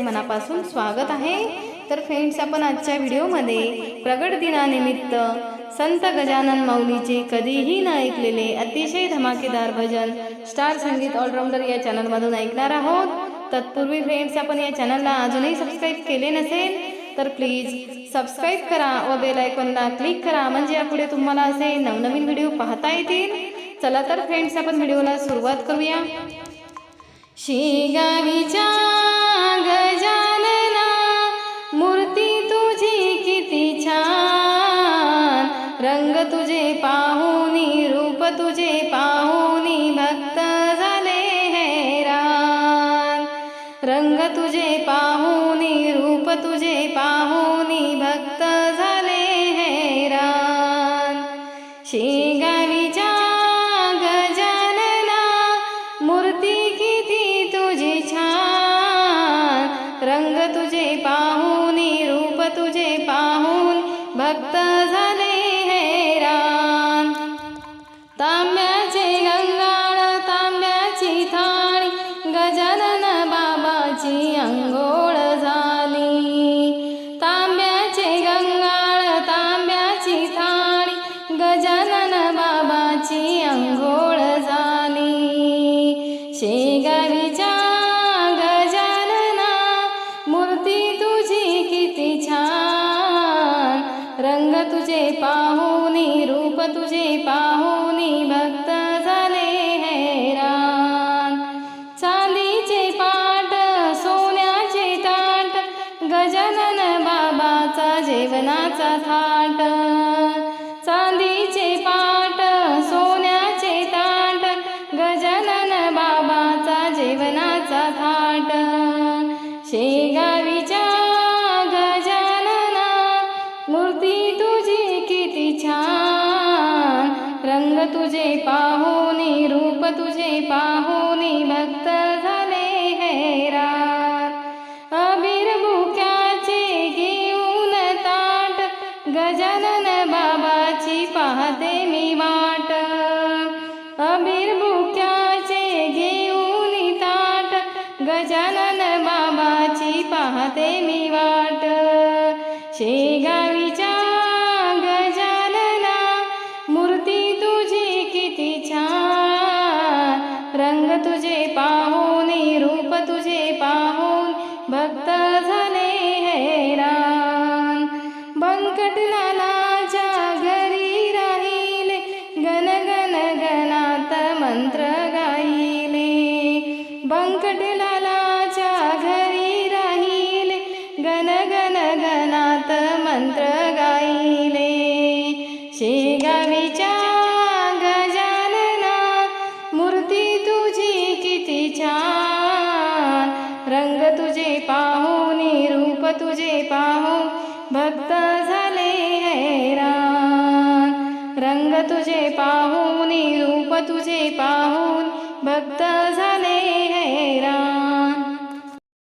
मनापासून स्वागत आहे. तर फ्रेंड्स आपण आजच्या व्हिडिओमध्ये प्रगट दिनानिमित्त संत गजानन माऊलीचे कधीही न ऐकलेले अतिशय धमाकेदार भजन स्टार संगीत ऑलराऊंडर या चॅनलमधून ऐकणार आहोत. तत्पूर्वी फ्रेंड्स आपण या चॅनलला अजूनही सबस्क्राईब केले नसेल तर प्लीज सबस्क्राईब करा व बेल आयकॉनला क्लिक करा. म्हणजे यापुढे तुम्हाला असे नवनवीन व्हिडिओ पाहता येतील. चला तर फ्रेंड्स आपण व्हिडिओला सुरुवात करूया. शेगावीच्या तुझे पाहुनी रूप तुझे पाहुनी भक्त झाले हैरान रंग तुझे पाहुनी रूप तुझे पाहुनी भक्त झाले हैरान शेगावीच्या गजानना मूर्ती किती तुझी छान. रंग तुझे पाहुनी रूप तुझे पाहून भक्त पाहुनी रूप तुझे पाहुनी भक्त झाले हैरान चांदीचे पाट सोन्याचे ताट गजानन बाबाचा जेवणाचा थाट. चांदीचे पाट सोन्याचे ताट गजानन बाबाचा जेवणाचा थाट. शेगा तुझी किती छान. रंग तुझे पाहुनी रूप तुझे पाहुनी भक्त झाले हैरान अबीर बुक्याचे घेऊन ताट गजानन बाबाची पाहते मी वाट. अबीर बुक्याचे घेऊन ताट गजानन बाबाची पाहते मी वाट. शेगावी किती छान. रंग तुझे पाहून रूप तुझे पाहून भक्त झाले हैरान बंकटलालाच्या घरी राहिले गण गण गणात मंत्र गाईले. बंकटलालाच्या घरी राहिले गण गण गणात मंत्र गाईले. शे छान रंग तुझे पाहुनी रूप तुझे पाहून भक्त झाले हैरान रंग तुझे पाहुनी रूप तुझे पाहून भक्त